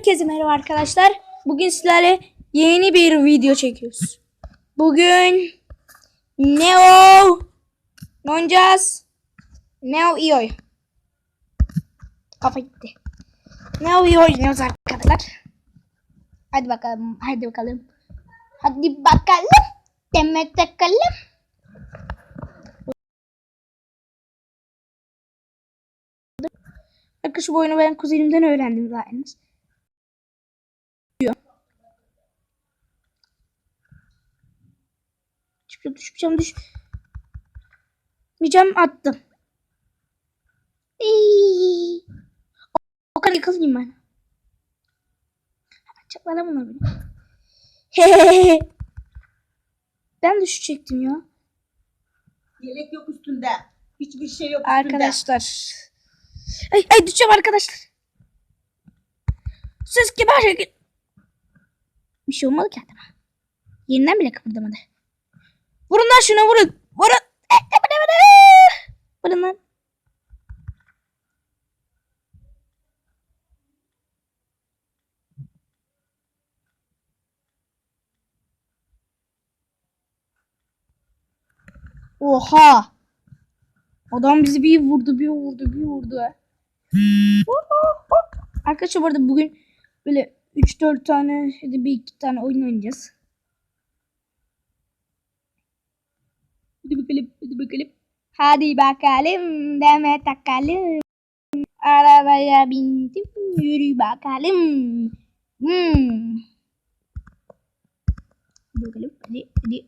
Herkese merhaba arkadaşlar. Bugün sizlerle yeni bir video çekiyoruz. Bugün Neo ne oynayacağız? Neo İyi Kafa gitti. Neo İyi oynuyoruz arkadaşlar. Hadi bakalım. Hadi bakalım. Hadi bakalım. Demet bakalım. Arkadaşlar bu oyunu ben kuzenimden öğrendim zaten. Çıkacağım düşeceğim düş. Diyeceğim attım. Eee. O, kadar yıkılayım ben. Çaklara bunlar beni. Ben düşecektim ya. Yelek yok üstünde. Hiçbir şey yok üstünde. Arkadaşlar. Ay, ay düşeceğim arkadaşlar. Siz kibar şekil. Bir şey olmadı ki adama. Yerinden bile kıpırdamadı. Vurun lan şuna vurun. Vurun. E, e, bıdı, bıdı. Vurun lan. Oha. Adam bizi bir vurdu, bir vurdu, bir vurdu. Arkadaşlar bu arada bugün böyle 3-4 tane bir iki tane oyun oynayacağız. Hadi bakalım, hadi bakalım. Hadi bakalım, deme takalım. Arabaya bindim, yürü bakalım. Hmm. Hadi bakalım, hadi, hadi.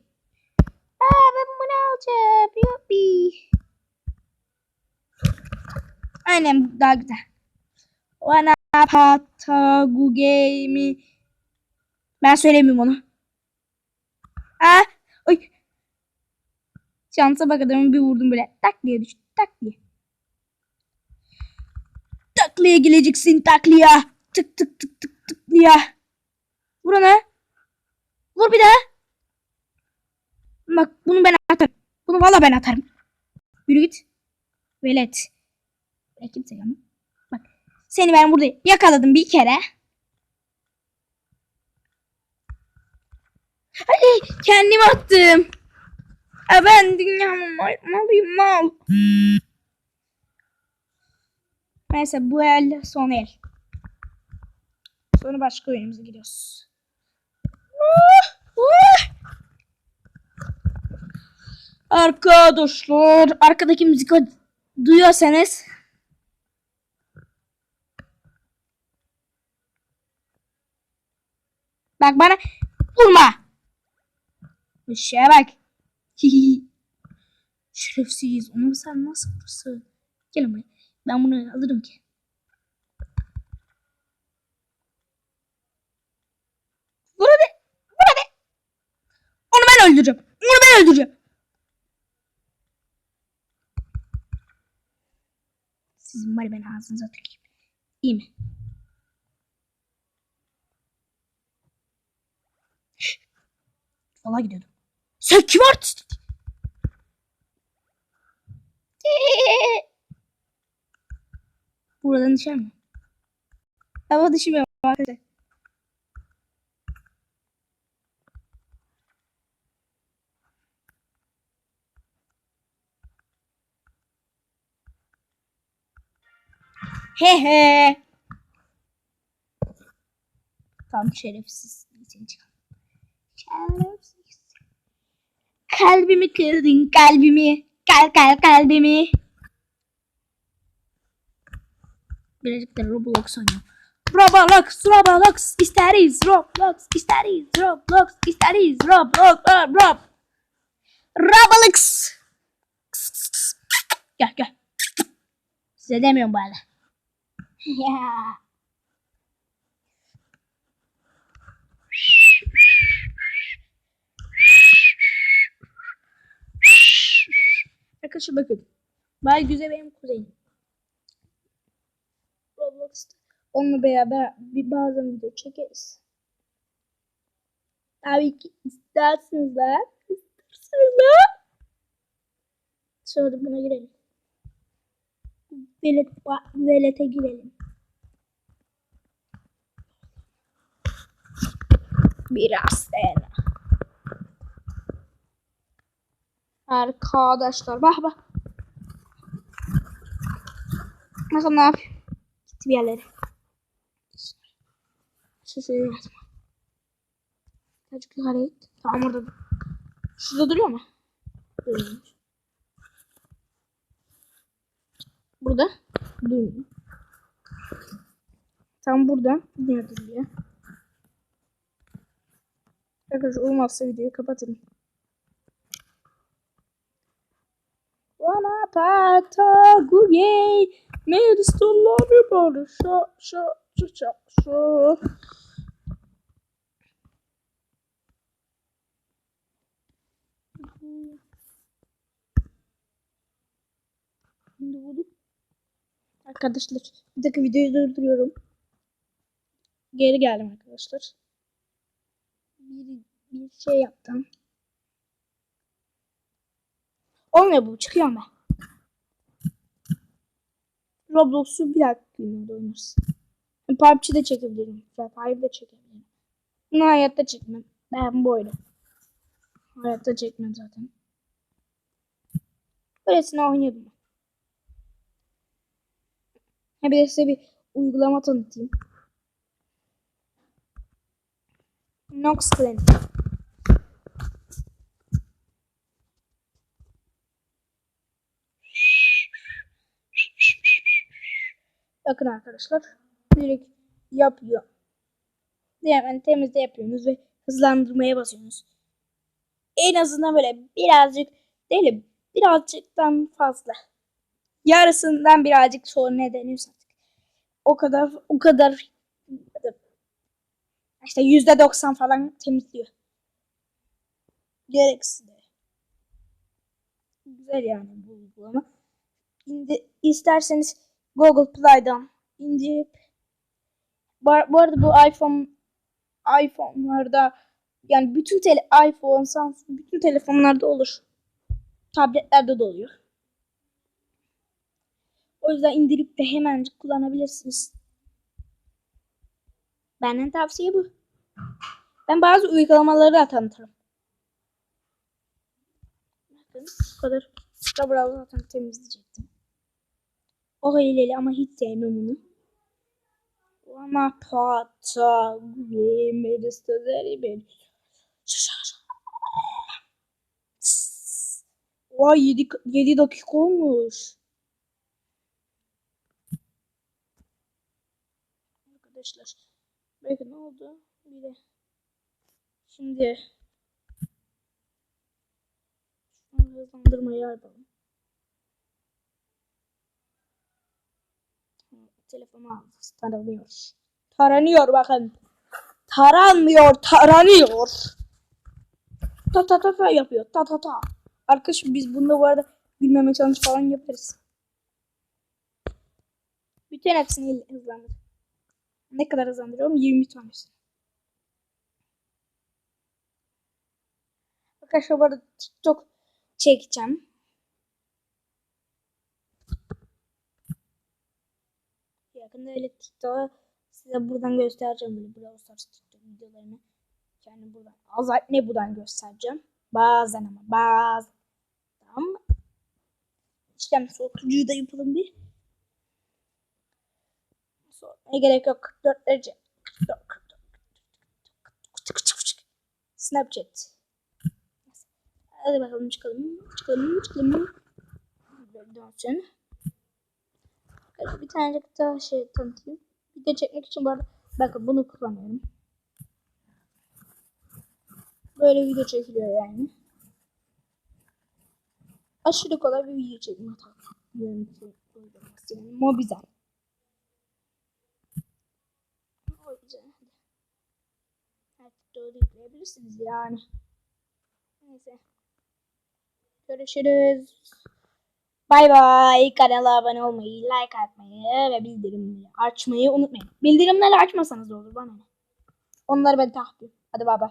Aa, ben bunu alacağım, yuppi. Aynen daha güzel. Bana patagu game. Ben söylemiyorum onu. Ah, oy. Şansa bak adamı bir vurdum böyle. Tak diye düştü. Tak diye. Takliye geleceksin takliye. Tık tık tık tık tık diye. Vur ona. Vur bir daha. Bak bunu ben atarım. Bunu valla ben atarım. Yürü git. Velet. Ben kimse ama. Bak seni ben burada yakaladım bir kere. Ay kendim attım. Ya ben dünyanın mal, malıyım mal. Neyse bu el son el. Sonra başka oyunumuza gidiyoruz. Uh, uh. Arkadaşlar arkadaki müzik duyuyorsanız Bak bana vurma. Şeye bak. Şerefsiz. Onu sen nasıl vurursun? Gel ama. Ben bunu alırım ki. Vur hadi. Vur hadi. Onu ben öldüreceğim. Onu ben öldüreceğim. Sizin var ben ağzınıza tükeyim. İyi mi? Valla gidiyordum. Sen kim artist? Buradan düşer mi? Hava düşmüyor arkadaşlar. He he. Tam şerefsiz. Şerefsiz. Kalbimi kırdın kalbimi. Kal kal kalbimi. Birazcık da Roblox oynuyorum. Roblox, Roblox, isteriz, Roblox, isteriz, Roblox, isteriz, Roblox, Roblox. Roblox. Gel gel. Size demiyorum bu arada. Ya. Arkadaşlar bakın. Bay Güzel benim kuzenim. Roblox'ta onunla beraber bir bazen video çekeriz. Tabii ki isterseniz de isterseniz de sonra buna girelim. Velet, velete girelim. Biraz sen. Arkadaşlar bak bak. Bakın ne yapıyor. Gitti bir yerlere. Şuraya yazma. Azıcık yukarı git. Tamam orada. Şurada duruyor mu? Duruyor. Burada. Durmuyor. Tam burada. Yine duruyor. Arkadaşlar olmazsa videoyu kapatırım. Buona pata gugey Neri stollare bare Şa şa şa şa şa. Arkadaşlar bir dakika videoyu durduruyorum. Geri geldim arkadaşlar. Bir, bir şey yaptım. Olmuyor bu. Çıkıyorum ben. Roblox'u bir dakika oynarız. PUBG'de çekebilirim. Fire'da çekebilirim. Bunu hayatta çekmem. Ben böyle. Hayatta çekmem zaten. Böylesine oynuyordum. Ha bir de size bir uygulama tanıtayım. Nox Clan. Bakın arkadaşlar. Direkt yapıyor. Hemen temizde yapıyorsunuz ve hızlandırmaya basıyorsunuz. En azından böyle birazcık değil de birazcıktan fazla. Yarısından birazcık sonra ne deniyorsa artık. O kadar o kadar işte yüzde doksan falan temizliyor. Gereksiz. Güzel yani bu uygulama. İndi, isterseniz Google Play'dan indirip bu, arada bu iPhone iPhone'larda yani bütün tele, iPhone, Samsung bütün telefonlarda olur. Tabletlerde de oluyor. O yüzden indirip de hemencik kullanabilirsiniz. Benden tavsiye bu. Ben bazı uygulamaları da tanıtırım. Bakın bu kadar. Da bravo zaten temizleyecektim. O hileli ama hiç sevmem onu. Ama pata yemeği sözleri ben. Vay 7, 7 dakika olmuş. Arkadaşlar. Bakın ne oldu? Bir de. Şimdi. Hızlandırmayı yapalım. Telefonu aldı. Taranıyor. Taranıyor bakın. Taranmıyor. Taranıyor. Ta ta ta ta yapıyor. Ta ta ta. Arkadaşım biz bunda bu arada bilmeme challenge falan yaparız. Bütün hepsini hızlandır. Ne kadar hızlandırıyorum? 20 tanesi. Arkadaşlar bu arada TikTok çekeceğim. Yakında öyle TikTok'u size buradan göstereceğim böyle Brawl Stars TikTok videolarını. Yani buradan azalt ne buradan göstereceğim. Bazen ama bazen. Tamam mı? İşlem soğutucuyu da yapalım bir. Sormaya gerek yok. 44 derece. 44, 44. Snapchat. Hadi bakalım çıkalım. Çıkalım çıkalım. Dönsün. Bir tane daha şey tanıtayım. Video çekmek için bu arada bakın bunu kullanıyorum. Böyle video çekiliyor yani. Aşırı kolay bir video çekme uygulaması yani. Mobizen. Doğru yükleyebilirsiniz yani. Neyse. Görüşürüz. Bay bay. Kanala abone olmayı, like atmayı ve bildirimleri açmayı unutmayın. Bildirimleri açmasanız da olur bana. Onları ben takip Hadi bay bay.